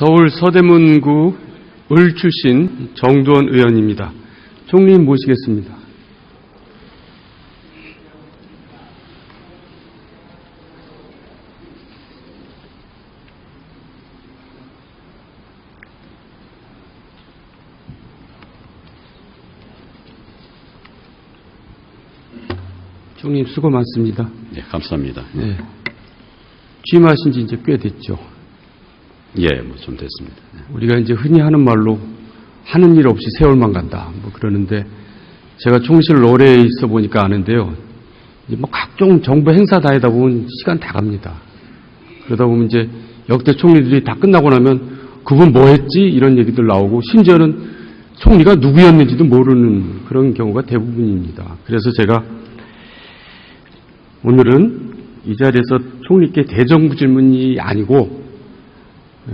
서울 서대문구 을 출신 정두원 의원입니다. 총리님 모시겠습니다. 총리님 수고 많습니다. 예, 감사합니다. 네. 취임하신 지 이제 꽤 됐죠. 예, 뭐 좀 됐습니다. 예. 우리가 이제 흔히 하는 말로 하는 일 없이 세월만 간다. 뭐 그러는데 제가 총실 오래 있어 보니까 아는데요. 뭐 각종 정부 행사 다니다 보면 시간 다 갑니다. 그러다 보면 이제 역대 총리들이 다 끝나고 나면 그분 뭐 했지? 이런 얘기들 나오고 심지어는 총리가 누구였는지도 모르는 그런 경우가 대부분입니다. 그래서 제가 오늘은 이 자리에서 총리께 대정부 질문이 아니고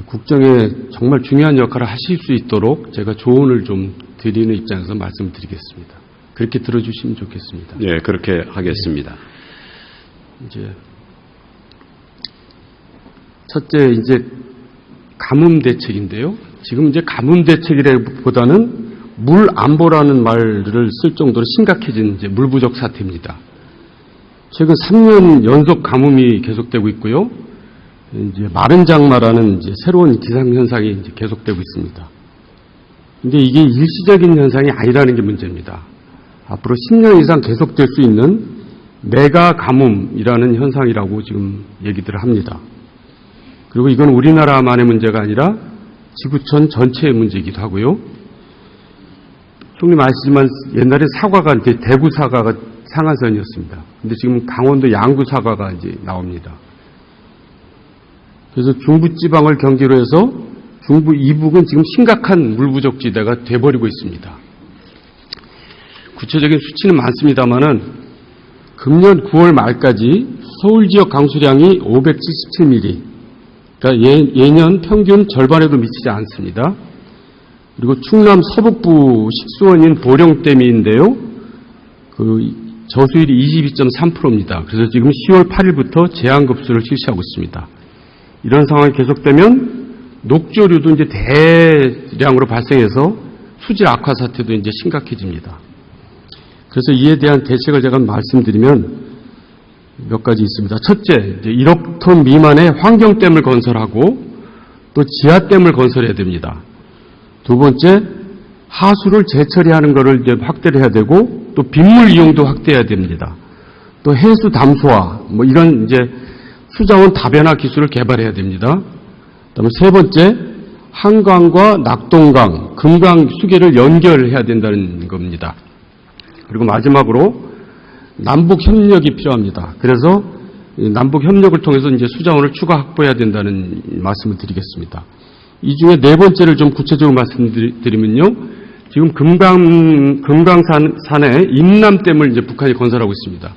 국정에 정말 중요한 역할을 하실 수 있도록 제가 조언을 좀 드리는 입장에서 말씀드리겠습니다. 그렇게 들어주시면 좋겠습니다. 예, 그렇게 하겠습니다. 이제 첫째 이제 가뭄 대책인데요. 지금 이제 가뭄 대책이라기보다는 물 안보라는 말을 쓸 정도로 심각해진 이제 물 부족 사태입니다. 최근 3년 연속 가뭄이 계속되고 있고요. 이제 마른 장마라는 이제 새로운 기상 현상이 이제 계속되고 있습니다. 근데 이게 일시적인 현상이 아니라는 게 문제입니다. 앞으로 10년 이상 계속될 수 있는 메가 가뭄이라는 현상이라고 지금 얘기들을 합니다. 그리고 이건 우리나라만의 문제가 아니라 지구촌 전체의 문제이기도 하고요. 총님 아시지만 옛날에 사과가 대구 사과가 상한선이었습니다. 근데 지금 강원도 양구 사과가 이제 나옵니다. 그래서 중부 지방을 경계로 해서 중부 이북은 지금 심각한 물 부족 지대가 돼버리고 있습니다. 구체적인 수치는 많습니다만은 금년 9월 말까지 서울 지역 강수량이 577mm, 그러니까 예, 예년 평균 절반에도 미치지 않습니다. 그리고 충남 서북부 식수원인 보령댐인데요. 그 저수율이 22.3%입니다. 그래서 지금 10월 8일부터 제한급수를 실시하고 있습니다. 이런 상황이 계속되면 녹조류도 이제 대량으로 발생해서 수질 악화 사태도 이제 심각해집니다. 그래서 이에 대한 대책을 제가 말씀드리면 몇 가지 있습니다. 첫째, 이제 1억 톤 미만의 환경댐을 건설하고 또 지하댐을 건설해야 됩니다. 두 번째, 하수를 재처리하는 것을 이제 확대를 해야 되고 또 빗물 이용도 확대해야 됩니다. 또 해수 담수화 뭐 이런 이제 수자원 다변화 기술을 개발해야 됩니다. 그다음에 세 번째, 한강과 낙동강, 금강 수계를 연결해야 된다는 겁니다. 그리고 마지막으로 남북 협력이 필요합니다. 그래서 이 남북 협력을 통해서 이제 수자원을 추가 확보해야 된다는 말씀을 드리겠습니다. 이 중에 네 번째를 좀 구체적으로 말씀드리면요. 지금 금강, 금강산에 임남댐을 이제 북한이 건설하고 있습니다.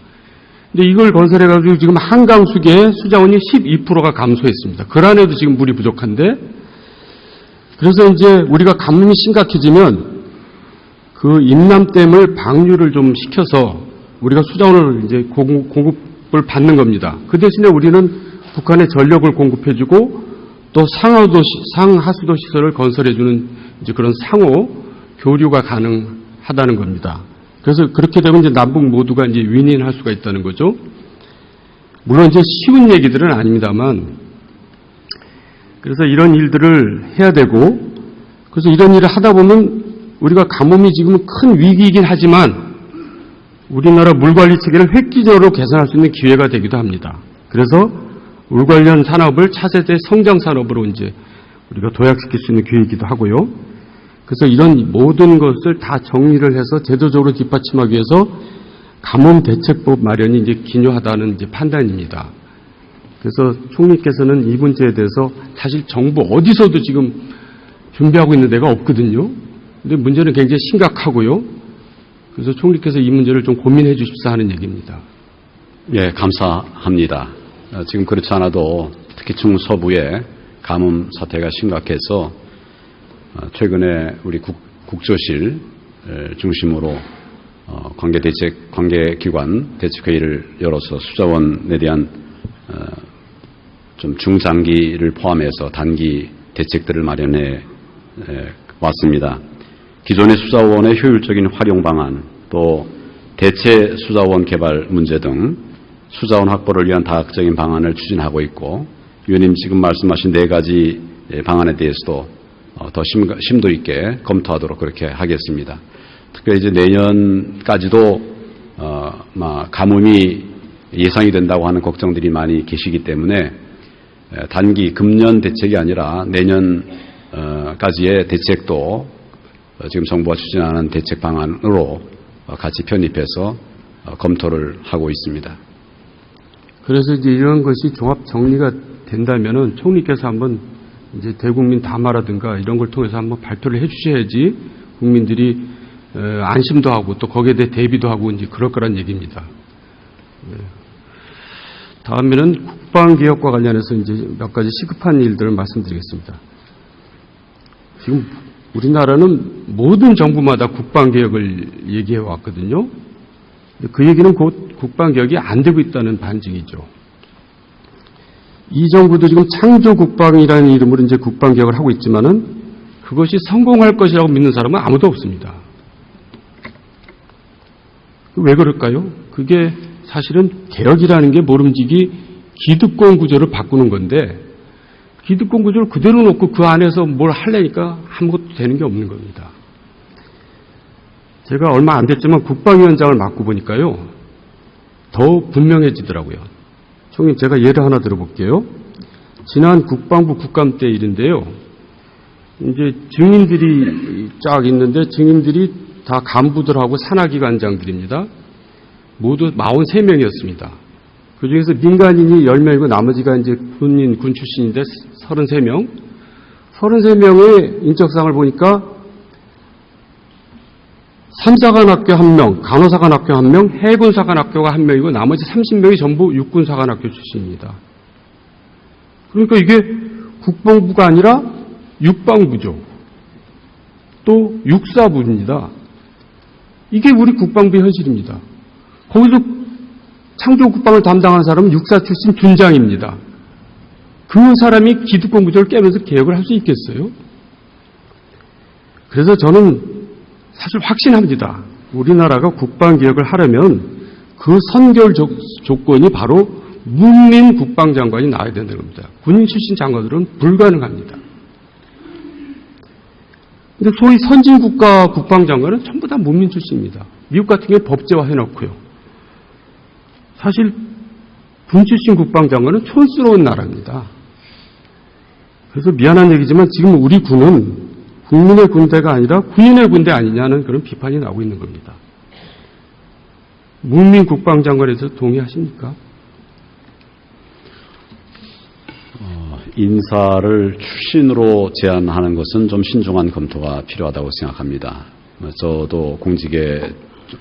근데 이걸 건설해가지고 지금 한강 수계의 수자원이 12%가 감소했습니다. 그 안에도 지금 물이 부족한데, 그래서 이제 우리가 가뭄이 심각해지면 그 임남댐을 방류를 좀 시켜서 우리가 수자원을 이제 공급, 공급 을 받는 겁니다. 그 대신에 우리는 북한에 전력을 공급해주고 또 상하도, 상하수도 시설을 건설해주는 이제 그런 상호 교류가 가능하다는 겁니다. 그래서 그렇게 되면 이제 남북 모두가 이제 윈윈할 수가 있다는 거죠. 물론 이제 쉬운 얘기들은 아닙니다만, 그래서 이런 일들을 해야 되고, 그래서 이런 일을 하다 보면 우리가 가뭄이 지금 큰 위기이긴 하지만 우리나라 물 관리 체계를 획기적으로 개선할 수 있는 기회가 되기도 합니다. 그래서 물 관련 산업을 차세대 성장 산업으로 이제 우리가 도약시킬 수 있는 기회이기도 하고요. 그래서 이런 모든 것을 다 정리를 해서 제도적으로 뒷받침하기 위해서 가뭄 대책법 마련이 이제 기묘하다는 이제 판단입니다. 그래서 총리께서는 이 문제에 대해서 사실 정부 어디서도 지금 준비하고 있는 데가 없거든요. 근데 문제는 굉장히 심각하고요. 그래서 총리께서 이 문제를 좀 고민해 주십사 하는 얘기입니다. 예, 감사합니다. 어, 지금 그렇지 않아도 특히 중서부에 가뭄 사태가 심각해서 어, 최근에 우리 국, 국조실 에, 중심으로 어, 관계 대책 관계 기관 대책 회의를 열어서 수자원에 대한 어, 좀 중장기를 포함해서 단기 대책들을 마련해 에, 왔습니다. 기존의 수사원의 효율적인 활용 방안, 또 대체 수사원 개발 문제 등 수사원 확보를 위한 다각적인 방안을 추진하고 있고, 위원님 지금 말씀하신 네 가지 예, 방안에 대해서도 어, 더 심, 심도 있게 검토하도록 그렇게 하겠습니다. 특별히 이제 내년까지도 어, 막 가뭄이 예상이 된다고 하는 걱정들이 많이 계시기 때문에 에, 단기 금년 대책이 아니라 내년까지의 대책도 어, 지금 정부가 추진하는 대책 방안으로 어, 같이 편입해서 어, 검토를 하고 있습니다. 그래서 이제 이런 것이 종합 정리가 된다면은 총리께서 한번 이제 대국민 담화라든가 이런 걸 통해서 한번 발표를 해주셔야지 국민들이 에, 안심도 하고 또 거기에 대해 대비도 하고 이제 그럴 거란 얘기입니다. 네. 다음에는 국방개혁과 관련해서 이제 몇 가지 시급한 일들을 말씀드리겠습니다. 지금 우리나라는 모든 정부마다 국방개혁을 얘기해 왔거든요. 그 얘기는 곧 국방개혁이 안 되고 있다는 반증이죠. 이 정부도 지금 창조국방이라는 이름으로 이제 국방개혁을 하고 있지만은 그것이 성공할 것이라고 믿는 사람은 아무도 없습니다. 왜 그럴까요? 그게 사실은 개혁이라는 게 모름지기 기득권 구조를 바꾸는 건데 기득권 구조를 그대로 놓고 그 안에서 뭘 하려니까 아무것도 되는 게 없는 겁니다. 제가 얼마 안 됐지만 국방위원장을 맡고 보니까요. 더 분명해지더라고요. 총님 제가 예를 하나 들어볼게요. 지난 국방부 국감 때 일인데요. 이제 증인들이 쫙 있는데 증인들이 다 간부들하고 산하기관장들입니다. 모두 43명이었습니다. 그 중에서 민간인이 10명이고 나머지가 이제 군인, 군 출신인데 33명. 33명의 인적상을 보니까 산사관학교 1명, 간호사관학교 1명, 해군사관학교가 1명이고 나머지 30명이 전부 육군사관학교 출신입니다. 그러니까 이게 국방부가 아니라 육방부죠. 또 육사부입니다. 이게 우리 국방부 현실입니다. 거기서 창조국방을 담당하는 사람은 육사 출신 준장입니다. 그 사람이 기득권 구조를 깨면서 개혁을 할 수 있겠어요? 그래서 저는 사실 확신합니다. 우리나라가 국방 개혁을 하려면 그 선결 조, 조건이 바로 문민 국방장관이 나와야 된다는 겁니다. 군인 출신 장관들은 불가능합니다. 근데 소위 선진국가 국방장관은 전부 다 문민 출신입니다. 미국 같은 경우 법제화 해놓고요. 사실 군 출신 국방장관은 촌스러운 나라입니다. 그래서 미안한 얘기지만 지금 우리 군은 국민의 군대가 아니라 군인의 군대 아니냐는 그런 비판이 나오고 있는 겁니다. 문민 국방장관에 대해서 동의하십니까? 인사를 출신으로 제안하는 것은 좀 신중한 검토가 필요하다고 생각합니다. 뭐 저도 공직에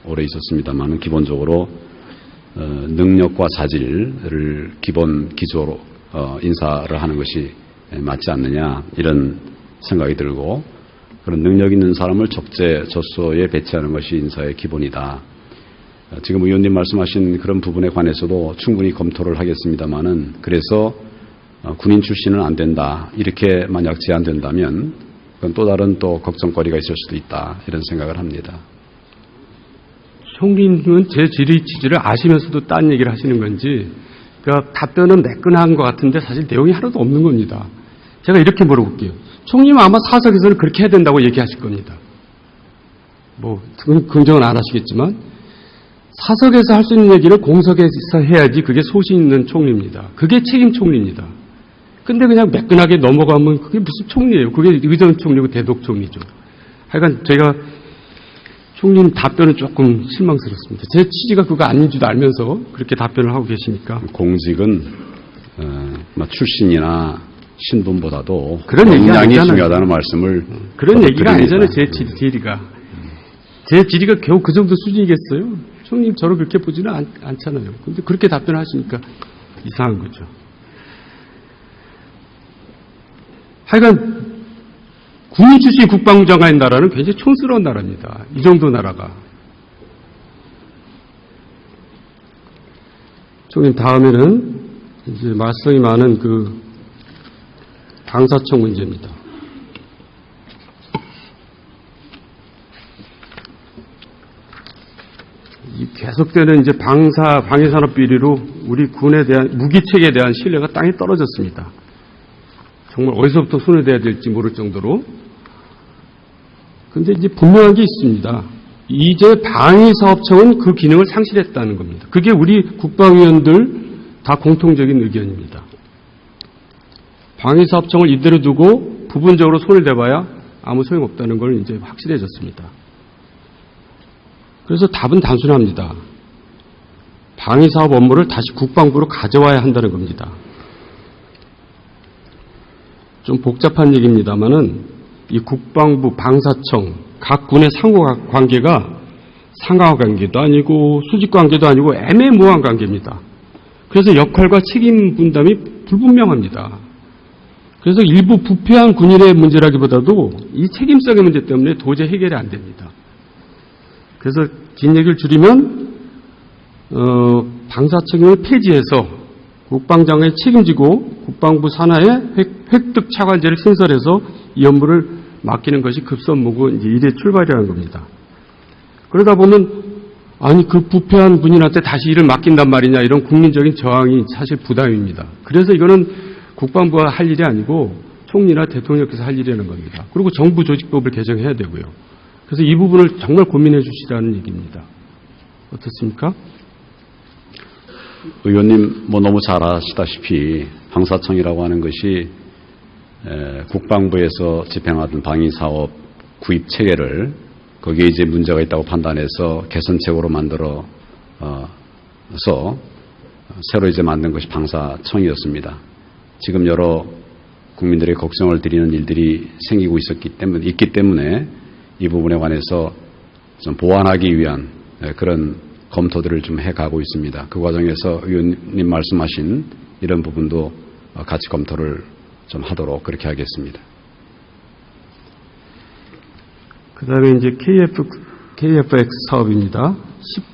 오래 있었습니다만 기본적으로 어, 능력과 자질을 기본 기조로 어, 인사를 하는 것이 맞지 않느냐 이런 생각이 들고 그런 능력 있는 사람을 적재적소에 배치하는 것이 인사의 기본이다. 어, 지금 의원님 말씀하신 그런 부분에 관해서도 충분히 검토를 하겠습니다만은 그래서 어, 군인 출신은 안 된다. 이렇게 만약 제한된다면 그건 또 다른 또 걱정거리가 있을 수도 있다. 이런 생각을 합니다. 총리님은 제 질의 취지를 아시면서도 딴 얘기를 하시는 건지, 그러니까 답변은 매끈한 것 같은데 사실 내용이 하나도 없는 겁니다. 제가 이렇게 물어볼게요. 총리는 아마 사석에서는 그렇게 해야 된다고 얘기하실 겁니다. 뭐, 긍정은 안 하시겠지만, 사석에서 할 수 있는 얘기를 공석에서 해야지 그게 소신 있는 총리입니다. 그게 책임 총리입니다. 근데 그냥 매끈하게 넘어가면 그게 무슨 총리예요? 그게 의전 총리고 대독 총리죠. 하여간 제가 총리님 답변은 조금 실망스럽습니다. 제 취지가 그거 아닌 줄도 알면서 그렇게 답변을 하고 계시니까. 공직은 어, 뭐 출신이나 신분보다도 그런 얘기가 아니잖아요. 중요하다는 말씀을 그런 저도 얘기가. 아니잖아요, 제 질- 질의가. 제 질의가 겨우 그 정도 수준이겠어요? 총님 저를 그렇게 보지는 않, 않잖아요. 근데 그렇게 답변을 하시니까 이상한 거죠. 하여간, 군인 출신 국방부 장관인 나라는 굉장히 촌스러운 나라입니다. 이 정도 나라가. 총님 다음에는 이제 말씀이 많은 그 방사청 문제입니다. 이 계속되는 이제 방사 방위산업 비리로 우리 군에 대한 무기체계에 대한 신뢰가 땅에 떨어졌습니다. 정말 어디서부터 손을 대야 될지 모를 정도로. 근데 이제 분명한 게 있습니다. 이제 방위사업청은 그 기능을 상실했다는 겁니다. 그게 우리 국방위원들 다 공통적인 의견입니다. 방위사업청을 이대로 두고 부분적으로 손을 대봐야 아무 소용없다는 걸 이제 확실해졌습니다. 그래서 답은 단순합니다. 방위사업 업무를 다시 국방부로 가져와야 한다는 겁니다. 좀 복잡한 얘기입니다만은 이 국방부, 방사청, 각 군의 상호 관계가 상하 관계도 아니고 수직 관계도 아니고 애매모호한 관계입니다. 그래서 역할과 책임 분담이 불분명합니다. 그래서 일부 부패한 군인의 문제라기보다도 이 책임성의 문제 때문에 도저히 해결이 안 됩니다. 그래서 긴 얘기를 줄이면 어, 방사청을 폐지해서 국방장관이 책임지고 국방부 산하에 획, 획득 차관제를 신설해서 이 업무를 맡기는 것이 급선무고 이제 일의 출발이라는 겁니다. 그러다 보면 아니 그 부패한 군인한테 다시 일을 맡긴단 말이냐 이런 국민적인 저항이 사실 부담입니다. 그래서 이거는 국방부가 할 일이 아니고 총리나 대통령께서 할 일이라는 겁니다. 그리고 정부 조직법을 개정해야 되고요. 그래서 이 부분을 정말 고민해 주시라는 얘기입니다. 어떻습니까? 의원님 뭐 너무 잘 아시다시피 방사청이라고 하는 것이 에, 국방부에서 집행하던 방위사업 구입 체계를 거기에 이제 문제가 있다고 판단해서 개선책으로 만들어 어, 서 새로 이제 만든 것이 방사청이었습니다. 지금 여러 국민들의 걱정을 드리는 일들이 생기고 있었기 때문에 있기 때문에 이 부분에 관해서 좀 보완하기 위한 에, 그런 검토들을 좀 해가고 있습니다. 그 과정에서 의원님 말씀하신 이런 부분도 어, 같이 검토를 좀 하도록 그렇게 하겠습니다. 그 다음에 이제 KF, KFX 사업입니다.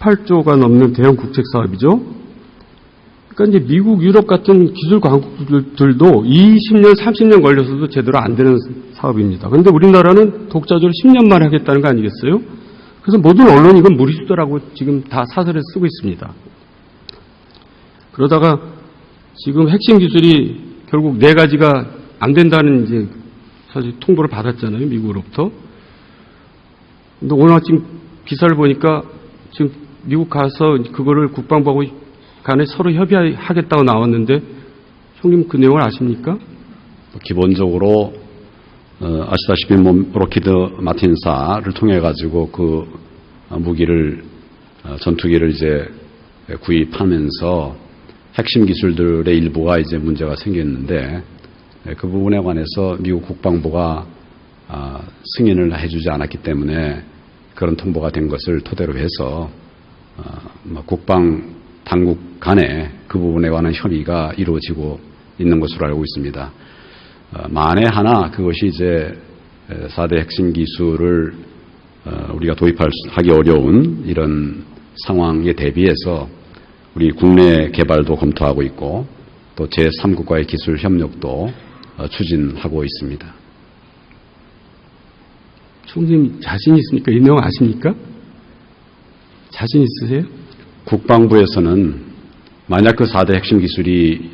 18조가 넘는 대형 국책 사업이죠. 그러니까 이제 미국, 유럽 같은 기술 강국들도 20년, 30년 걸려서도 제대로 안 되는 사업입니다. 그런데 우리나라는 독자적으로 10년 만에 하겠다는 거 아니겠어요? 그래서 모든 언론이 이건 무리수다라고 지금 다 사설에 쓰고 있습니다. 그러다가 지금 핵심 기술이 결국 네 가지가 안 된다는 이제 사실 통보를 받았잖아요. 미국으로부터. 근데 오늘 아침 기사를 보니까 지금 미국 가서 그거를 국방부하고 간에 서로 협의하겠다고 나왔는데 총님 그 내용을 아십니까? 기본적으로 어, 아시다시피 뭐 로키드 마틴사를 통해 가지고 그 어, 무기를 어, 전투기를 이제 구입하면서 핵심 기술들의 일부가 이제 문제가 생겼는데 예, 그 부분에 관해서 미국 국방부가 아, 승인을 해주지 않았기 때문에 그런 통보가 된 것을 토대로 해서 어, 뭐 국방 당국 간에 그 부분에 관한 협의가 이루어지고 있는 것으로 알고 있습니다. 어, 만에 하나 그것이 이제 4대 핵심 기술을 어, 우리가 도입하기 어려운 이런 상황에 대비해서 우리 국내 개발도 검토하고 있고 또 제3국과의 기술 협력도 어, 추진하고 있습니다. 총님 자신 있습니까? 이 내용 아십니까? 자신 있으세요? 국방부에서는 만약 그 4대 핵심 기술이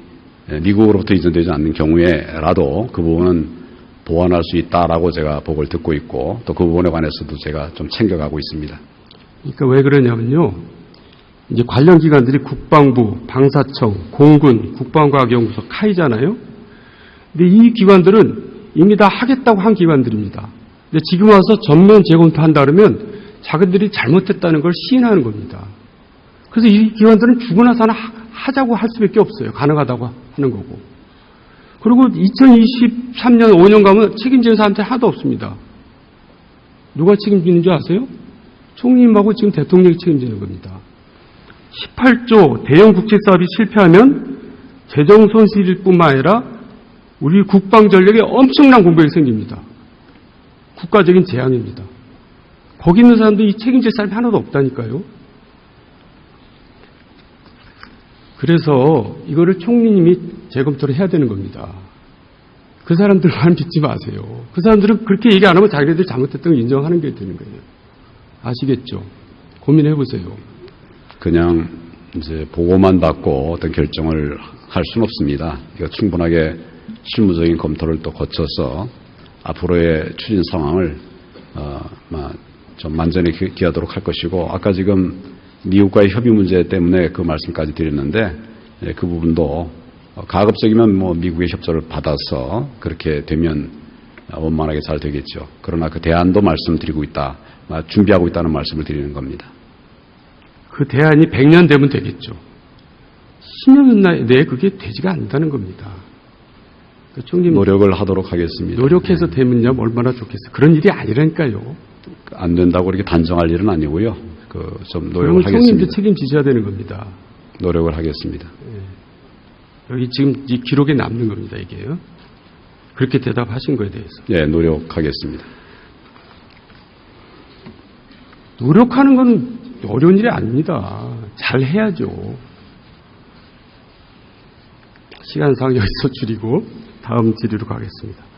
미국으로부터 이전되지 않는 경우에라도 그 부분은 보완할 수 있다라고 제가 보고를 듣고 있고 또 그 부분에 관해서도 제가 좀 챙겨가고 있습니다. 그러니까 왜 그러냐면요. 이제 관련 기관들이 국방부, 방사청, 공군, 국방과학연구소, 카이잖아요. 근데 이 기관들은 이미 다 하겠다고 한 기관들입니다. 근데 지금 와서 전면 재검토한다 그러면 자기들이 잘못했다는 걸 시인하는 겁니다. 그래서 이 기관들은 죽으나 사나 하자고 할 수밖에 없어요. 가능하다고 하는 거고. 그리고 2023년 5년 가면 책임지는 사람한테 하나도 없습니다. 누가 책임지는 줄 아세요? 총리님하고 지금 대통령이 책임지는 겁니다. 18조 대형 국책 사업이 실패하면 재정 손실일 뿐만 아니라 우리 국방 전력에 엄청난 공백이 생깁니다. 국가적인 재앙입니다. 거기 있는 사람들이 책임질 사람이 하나도 없다니까요. 그래서 이거를 총리님이 재검토를 해야 되는 겁니다. 그 사람들 말 믿지 마세요. 그 사람들은 그렇게 얘기 안 하면 자기네들이 잘못했던 걸 인정하는 게 되는 거예요. 아시겠죠? 고민해 보세요. 그냥 이제 보고만 받고 어떤 결정을 할 수는 없습니다. 이거 충분하게 실무적인 검토를 또 거쳐서 앞으로의 추진 상황을 어, 마- 좀 만전히 기- 기하도록 할 것이고 아까 지금 미국과의 협의 문제 때문에 그 말씀까지 드렸는데 예, 그 부분도 어, 가급적이면 뭐 미국의 협조를 받아서 그렇게 되면 원만하게 잘 되겠죠. 그러나 그 대안도 말씀드리고 있다, 마- 준비하고 있다는 말씀을 드리는 겁니다. 그 대안이 100년 되면 되겠죠. 10년 내에 그게 되지가 않는다는 겁니다. 그 총님 노력을 하도록 하겠습니다. 노력해서 되면요 얼마나 좋겠어요. 그런 일이 아니라니까요. 안 된다고 이렇게 단정할 일은 아니고요. 그 좀 노력을 총님도 하겠습니다. 책임지셔야 되는 겁니다. 노력을 하겠습니다. 여기 지금 이 기록에 남는 겁니다, 이게요. 그렇게 대답하신 거에 대해서. 예, 노력하겠습니다. 노력하는 건 어려운 일이 아닙니다. 잘 해야죠. 시간상 여기서 줄이고 다음 질의로 가겠습니다.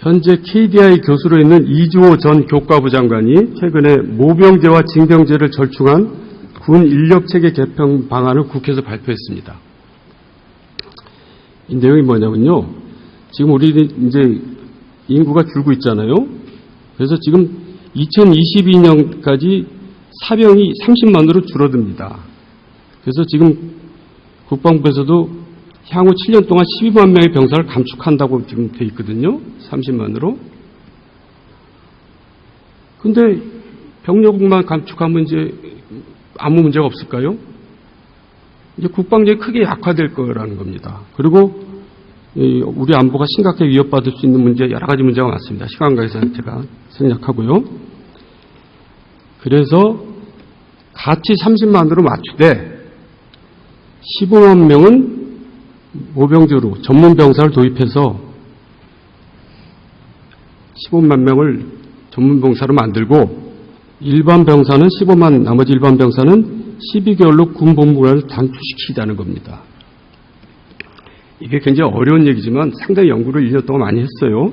현재 KDI 교수로 있는 이주호 전 교과부 장관이 최근에 모병제와 징병제를 절충한 군 인력체계 개편 방안을 국회에서 발표했습니다. 이 내용이 뭐냐면요. 지금 우리 이제 인구가 줄고 있잖아요. 그래서 지금 2022년까지 사병이 30만으로 줄어듭니다. 그래서 지금 국방부에서도 향후 7년 동안 12만 명의 병사를 감축한다고 지금 돼 있거든요. 30만으로. 근데 병력만 감축하면 이제 아무 문제가 없을까요? 이제 국방력이 크게 약화될 거라는 겁니다. 그리고 이 우리 안보가 심각하게 위협받을 수 있는 문제 여러 가지 문제가 많습니다. 시간 관계상 제가 생략하고요. 그래서 같이 30만으로 맞추되 15만 명은 모병제로 전문 병사를 도입해서 15만 명을 전문 병사로 만들고 일반 병사는 15만 나머지 일반 병사는 12개월로 군 복무를 단축시키자는 겁니다. 이게 굉장히 어려운 얘기지만 상당히 연구를 1년 동안 많이 했어요.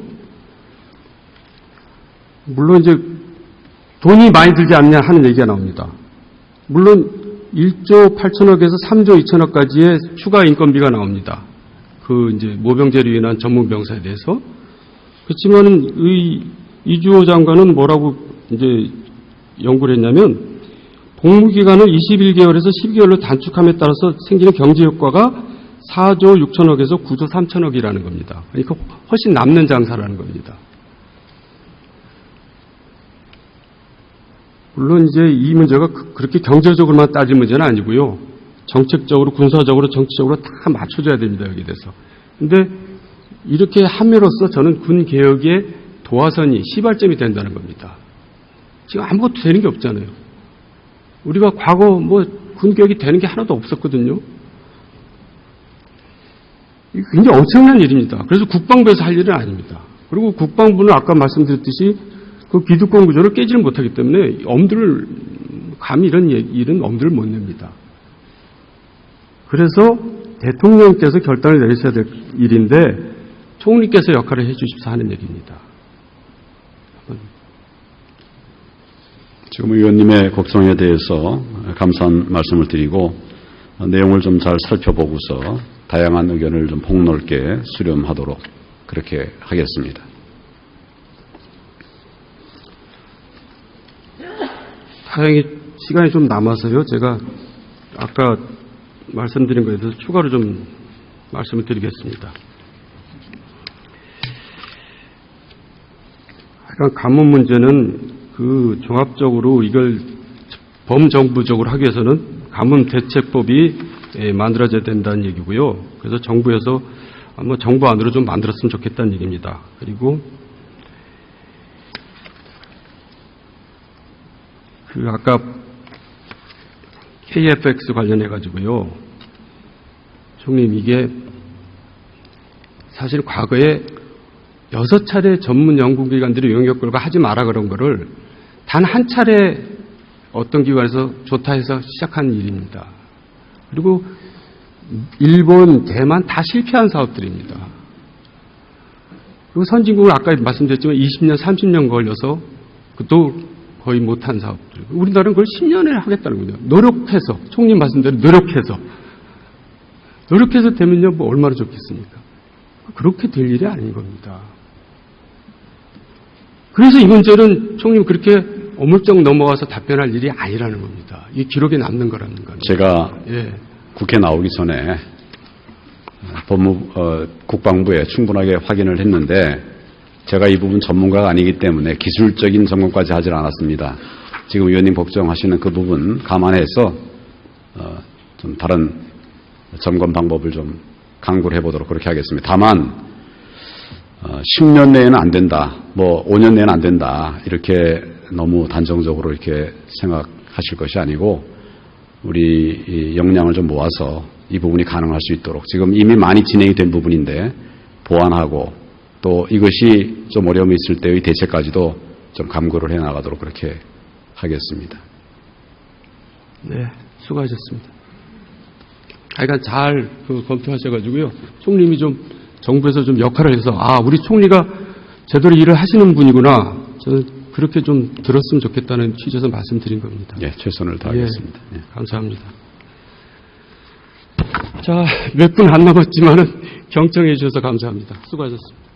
물론 이제 돈이 많이 들지 않냐 하는 얘기가 나옵니다. 물론 1조 8천억에서 3조 2천억까지의 추가 인건비가 나옵니다. 그 이제 모병제로 인한 전문 병사에 대해서. 그렇지만은 의 이주호 장관은 뭐라고 이제 연구를 했냐면 복무 기간을 21개월에서 12개월로 단축함에 따라서 생기는 경제 효과가 4조 6천억에서 9조 3천억이라는 겁니다. 그러니까 훨씬 남는 장사라는 겁니다. 물론 이제 이 문제가 그- 그렇게 경제적으로만 따질 문제는 아니고요. 정책적으로, 군사적으로, 정치적으로 다 맞춰줘야 됩니다, 여기에 대해서. 근데 이렇게 함으로써 저는 군 개혁의 도화선이 시발점이 된다는 겁니다. 지금 아무것도 되는 게 없잖아요. 우리가 과거 뭐 군 개혁이 되는 게 하나도 없었거든요. 굉장히 엄청난 일입니다. 그래서 국방부에서 할 일은 아닙니다. 그리고 국방부는 아까 말씀드렸듯이 그 기득권 구조를 깨지를 못하기 때문에 엄두를 감히 이런 일은 엄두를 못 냅니다. 그래서 대통령께서 결단을 내리셔야 될 일인데 총리께서 역할을 해주십사 하는 얘기입니다. 지금 의원님의 걱정에 대해서 감사한 말씀을 드리고 내용을 좀 잘 살펴보고서 다양한 의견을 좀 폭넓게 수렴하도록 그렇게 하겠습니다. 다행히 시간이 좀 남아서요. 제가 아까 말씀드린 거에 대해서 추가로 좀 말씀을 드리겠습니다. 약간 가문 문제는 그 종합적으로 이걸 범정부적으로 하기 위해서는 가문 대책법이 예, 만들어져야 된다는 얘기고요. 그래서 정부에서 뭐 정부 안으로 좀 만들었으면 좋겠다는 얘기입니다. 그리고 그 아까 KFX 관련해 가지고요. 총님 이게 사실 과거에 여섯 차례 전문 연구기관들이 용역 결과 하지 마라 그런 거를 단 한 차례 어떤 기관에서 좋다 해서 시작한 일입니다. 그리고 일본, 대만 다 실패한 사업들입니다. 그리고 선진국은 아까 말씀드렸지만 20년, 30년 걸려서 또 거의 못한 사업들. 우리나라는 그걸 10년에 하겠다는 거죠. 노력해서, 총님 말씀대로 노력해서. 노력해서 되면요, 뭐 얼마나 좋겠습니까? 그렇게 될 일이 아닌 겁니다. 그래서 이 문제는 총님 그렇게 어물쩍 넘어가서 답변할 일이 아니라는 겁니다. 이 기록에 남는 거라는 거는. 제가 예. 국회 나오기 전에 법무 어, 국방부에 충분하게 확인을 했는데 제가 이 부분 전문가가 아니기 때문에 기술적인 점검까지 하질 않았습니다. 지금 위원님 걱정하시는 그 부분 감안해서 어, 좀 다른 점검 방법을 좀 강구를 해보도록 그렇게 하겠습니다. 다만 어, 10년 내에는 안 된다, 뭐 5년 내에는 안 된다 이렇게 너무 단정적으로 이렇게 생각하실 것이 아니고 우리 이 역량을 좀 모아서 이 부분이 가능할 수 있도록 지금 이미 많이 진행이 된 부분인데 보완하고 또 이것이 좀 어려움이 있을 때의 대책까지도 좀 감구를 해 나가도록 그렇게 하겠습니다. 네, 수고하셨습니다. 하여간 잘 그, 검토하셔가지고요. 총님이 좀 정부에서 좀 역할을 해서 아 우리 총리가 제대로 일을 하시는 분이구나. 저는 그렇게 좀 들었으면 좋겠다는 취지에서 말씀드린 겁니다. 예, 최선을 다하겠습니다. 예. 감사합니다. 자, 몇 분 안 남았지만은 경청해 주셔서 감사합니다. 수고하셨습니다.